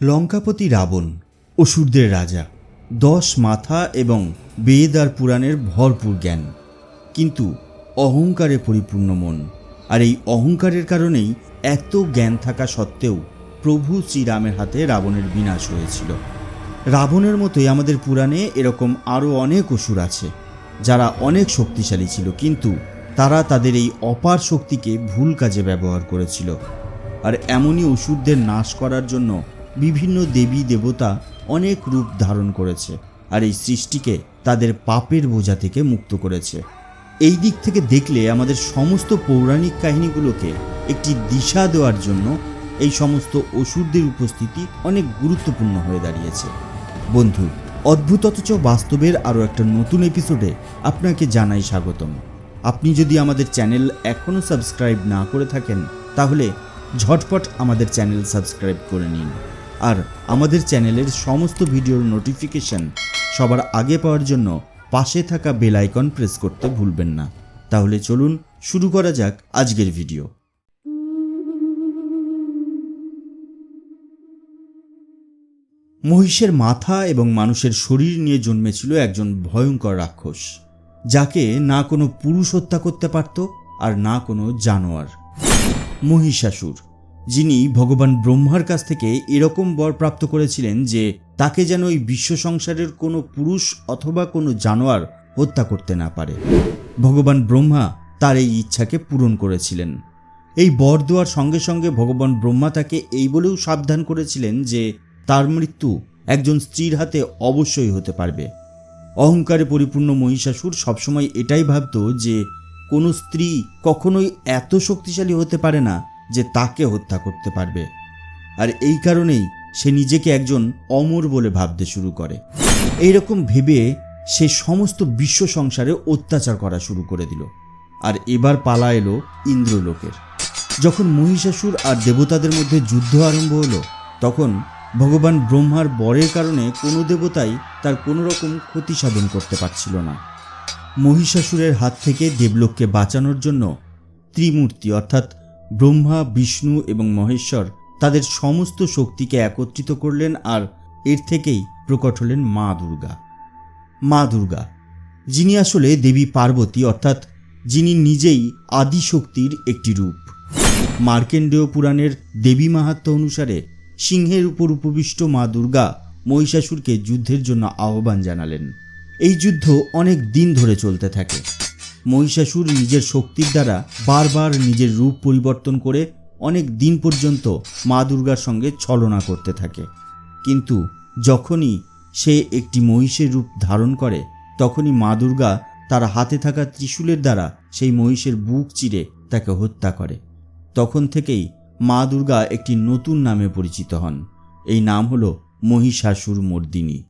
লঙ্কাপতি রাবণ অসুরদের রাজা, দশ মাথা এবং বেদ আর পুরাণের ভরপুর জ্ঞান। কিন্তু অহংকারে পরিপূর্ণ মন, আর এই অহংকারের কারণেই এত জ্ঞান থাকা সত্ত্বেও প্রভু শ্রীরামের হাতে রাবণের বিনাশ হয়েছিল। রাবণের মতোই আমাদের পুরাণে এরকম আরও অনেক অসুর আছে, যারা অনেক শক্তিশালী ছিল, কিন্তু তারা তাদের এই অপার শক্তিকে ভুল কাজে ব্যবহার করেছিল। আর এমনই অসুরদের নাশ করার জন্য বিভিন্ন দেবী দেবতা অনেক রূপ ধারণ করেছে আর এই সৃষ্টিকে তাদের পাপের বোঝা থেকে মুক্ত করেছে। এই দিক থেকে দেখলে আমাদের সমস্ত পৌরাণিক কাহিনীগুলোকে একটি দিশা দেওয়ার জন্য এই সমস্ত অসুরদের উপস্থিতি অনেক গুরুত্বপূর্ণ হয়ে দাঁড়িয়েছে। বন্ধু, অদ্ভুত অথচ বাস্তবের আরও একটা নতুন এপিসোডে আপনাকে জানাই স্বাগতম। আপনি যদি আমাদের চ্যানেল এখনও সাবস্ক্রাইব না করে থাকেন, তাহলে ঝটপট আমাদের চ্যানেল সাবস্ক্রাইব করে নিন। আর আমাদের চ্যানেলের সমস্ত ভিডিওর নোটিফিকেশন সবার আগে পাওয়ার জন্য পাশে থাকা বেল আইকন প্রেস করতে ভুলবেন না। তাহলে চলুন শুরু করা যাক আজকের ভিডিও মহিষের মাথা এবং মানুষের শরীর নিয়ে জন্মেছিল একজন ভয়ঙ্কর রাক্ষস, যাকে না কোনো পুরুষ হত্যা করতে পারত আর না কোনো জানোয়ার। মহিষাসুর যিনি ভগবান ব্রহ্মার কাছ থেকে এরকম বর প্রাপ্ত করেছিলেন যে তাকে যেন ওই বিশ্ব সংসারের কোনো পুরুষ অথবা কোনো জানোয়ার হত্যা করতে না পারে। ভগবান ব্রহ্মা তার এই ইচ্ছাকে পূরণ করেছিলেন। এই বর দেওয়ার সঙ্গে সঙ্গে ভগবান ব্রহ্মা তাকে এই বলেও সাবধান করেছিলেন যে তার মৃত্যু একজন স্ত্রীর হাতে অবশ্যই হতে পারবে। অহংকারে পরিপূর্ণ মহিষাসুর সবসময় এটাই ভাবত যে কোনো স্ত্রী কখনোই এত শক্তিশালী হতে পারে না যে তাকে হত্যা করতে পারবে। আর এই কারণেই সে নিজেকে একজন অমর বলে ভাবতে শুরু করে। এইরকম ভেবে সে সমস্ত বিশ্ব সংসারে অত্যাচার করা শুরু করে দিল। আর এবার পালা এলো ইন্দ্রলোকের। যখন মহিষাসুর আর দেবতাদের মধ্যে যুদ্ধ আরম্ভ হলো, তখন ভগবান ব্রহ্মার বরের কারণে কোনো দেবতাই তার কোনো রকম ক্ষতি সাধন করতে পারছিল না। মহিষাসুরের হাত থেকে দেবলোককে বাঁচানোর জন্য ত্রিমূর্তি অর্থাৎ ব্রহ্মা, বিষ্ণু এবং মহেশ্বর তাদের সমস্ত শক্তিকে একত্রিত করলেন আর এর থেকেই প্রকট হলেন মা দুর্গা। মা দুর্গা, যিনি আসলে দেবী পার্বতী, অর্থাৎ যিনি নিজেই আদিশক্তির একটি রূপ। মার্কেন্ডেয় পুরাণের দেবী মাহাত্ম্য অনুসারে সিংহের উপর উপবিষ্ট মা দুর্গা মহিষাসুরকে যুদ্ধের জন্য আহ্বান জানালেন। এই যুদ্ধ অনেক দিন ধরে চলতে থাকে। মহিষাসুর নিজের শক্তির দ্বারা বারবার নিজের রূপ পরিবর্তন করে অনেক দিন পর্যন্ত মা দুর্গার সঙ্গে ছলনা করতে থাকে। কিন্তু যখনই সে একটি মহিষের রূপ ধারণ করে, তখনই মা দুর্গা তার হাতে থাকা ত্রিশূলের দ্বারা সেই মহিষের বুক চিরে তাকে হত্যা করে। তখন থেকেই মা দুর্গা একটি নতুন নামে পরিচিত হন। এই নাম হল মহিষাসুর মর্দিনী।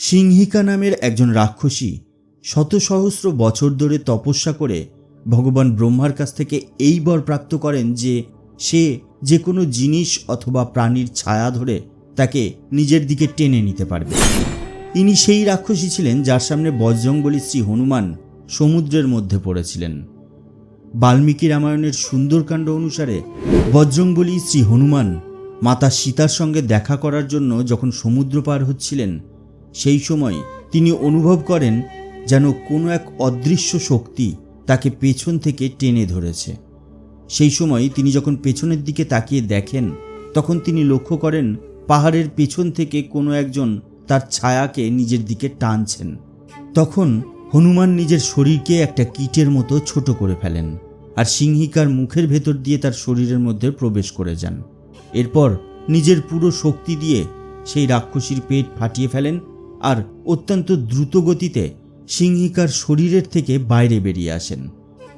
সিংহিকা নামের একজন রাক্ষসী শত সহস্র বছর ধরে তপস্যা করে ভগবান ব্রহ্মার কাছ থেকে এই বর প্রাপ্ত করেন যে সে যে কোনো জিনিস অথবা প্রাণীর ছায়া ধরে তাকে নিজের দিকে টেনে নিতে পারবে। ইনি সেই রাক্ষসী ছিলেন যার সামনে বজ্রঙ্গলী শ্রী হনুমান সমুদ্রের মধ্যে পড়েছিলেন। বাল্মীকি রামায়ণের সুন্দরকাণ্ড অনুসারে বজ্রঙ্গলী শ্রী হনুমান মাতা সীতার সঙ্গে দেখা করার জন্য যখন সমুদ্র পার হচ্ছিলেন সেই সময় তিনি অনুভব করেন যেন কোনো এক অদৃশ্য শক্তি তাকে পেছন থেকে টেনে ধরেছে। সেই সময় তিনি যখন পেছনের দিকে তাকিয়ে দেখেন, তখন তিনি লক্ষ্য করেন পাহাড়ের পেছন থেকে কোনো একজন তার ছায়াকে নিজের দিকে টানছেন। তখন হনুমান নিজের শরীরকে একটা কীটের মতো ছোট করে ফেলেন আর সিংহিকার মুখের ভেতর দিয়ে তার শরীরের মধ্যে প্রবেশ করে যান। এরপর নিজের পুরো শক্তি দিয়ে সেই রাক্ষসীর পেট ফাটিয়ে ফেলেন আর অত্যন্ত দ্রুত গতিতে সিংহিকার শরীরের থেকে বাইরে বেরিয়ে আসেন।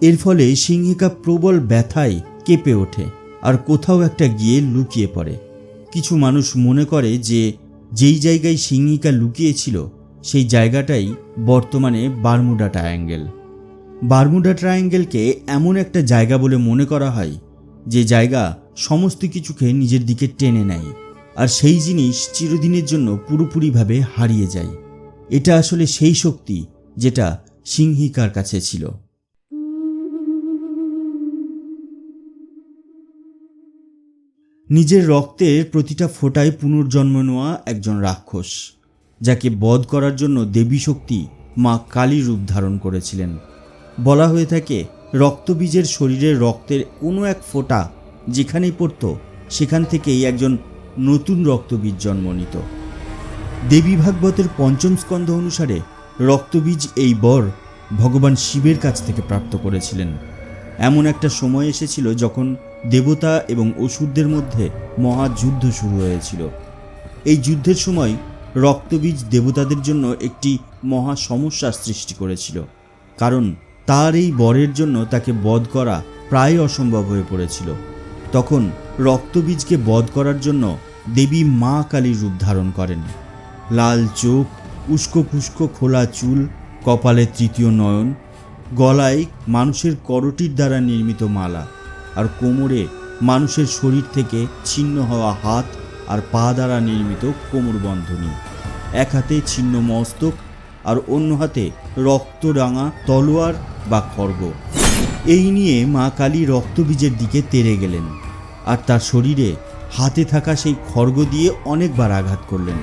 এর ফলে সিংহিকা প্রবল ব্যথায় কেঁপে ওঠে আর কোথাও একটা গিয়ে লুকিয়ে পড়ে। কিছু মানুষ মনে করে যে যেই জায়গায় সিংহিকা লুকিয়েছিল, সেই জায়গাটাই বর্তমানে বারমুডা ট্রায়াঙ্গেল। বারমুডা ট্রায়াঙ্গেলকে এমন একটা জায়গা বলে মনে করা হয়, যে জায়গা সমস্ত কিছুকে নিজের দিকে টেনে নেয়। আর সেই জিনিস চিরদিনের জন্য পুরোপুরিভাবে হারিয়ে যায়। এটা আসলে সেই শক্তি যেটা সিংহিকার কাছে ছিল। নিজের রক্তের প্রতিটা ফোঁটায় পুনর্জন্ম নেওয়া একজন রাক্ষস, যাকে বধ করার জন্য দেবী শক্তি মা কালী রূপ ধারণ করেছিলেন। বলা হয়ে থাকে, রক্তবীজের শরীরের রক্তের কোনো এক ফোঁটা যেখানেই পড়তো, সেখান থেকেই একজন নতুন রক্তবীজ জন্ম নিত। দেবী ভাগবতের পঞ্চম স্কন্ধ অনুসারে রক্তবীজ এই বর ভগবান শিবের কাছ থেকে প্রাপ্ত করেছিলেন। এমন একটা সময় এসেছিল যখন দেবতা এবং অসুরদের মধ্যে মহাযুদ্ধ শুরু হয়েছিল। এই যুদ্ধের সময় রক্তবীজ দেবতাদের জন্য একটি মহা সমস্যার সৃষ্টি করেছিল। কারণ তার এই বরের জন্য তাকে বধ করা প্রায় অসম্ভব হয়ে পড়েছিল। তখন রক্তবীজকে বধ করার জন্য দেবী মা কালীর রূপ ধারণ করেন। লাল চোখ, উস্কো পুস্কো খোলা চুল, কপালে তৃতীয় নয়ন, গলায় মানুষের করটির দ্বারা নির্মিত মালা আর কোমরে মানুষের শরীর থেকে ছিন্ন হওয়া হাত আর পা দ্বারা নির্মিত কোমর বন্ধনী। এক হাতে ছিন্ন মস্তক আর অন্য হাতে রক্তরাঙা তলোয়ার বা খড়গ এই নিয়ে মা কালী রক্তবীজের দিকে তেড়ে গেলেন। আর তার শরীরে হাতে থাকা সেই খড়গ দিয়ে অনেকবার আঘাত করলেন।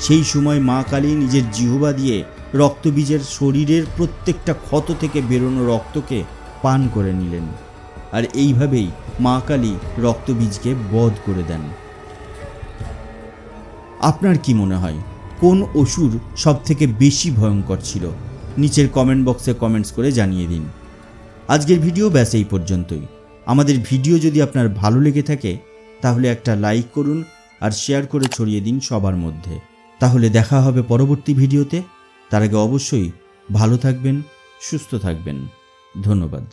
সেই সময় মা কালী নিজের জিহবা দিয়ে রক্তবীজের শরীরের প্রত্যেকটা ক্ষত থেকে বেরোনো রক্তকে পান করে নিলেন। আর এইভাবেই মা কালী রক্তবীজকে বধ করে দেন। আপনার কি মনে হয়, কোন অসুর সব থেকে বেশি ভয়ঙ্কর ছিল? নিচের কমেন্ট বক্সে কমেন্টস করে জানিয়ে দিন। আজকের ভিডিও ব্যাস এই পর্যন্তই। আমাদের ভিডিও যদি আপনার ভালো লেগে থাকে, তাহলে একটা লাইক করুন আর শেয়ার করে ছড়িয়ে দিন সবার মধ্যে। তাহলে দেখা হবে পরবর্তী ভিডিওতে। তার আগে অবশ্যই ভালো থাকবেন, সুস্থ থাকবেন। ধন্যবাদ।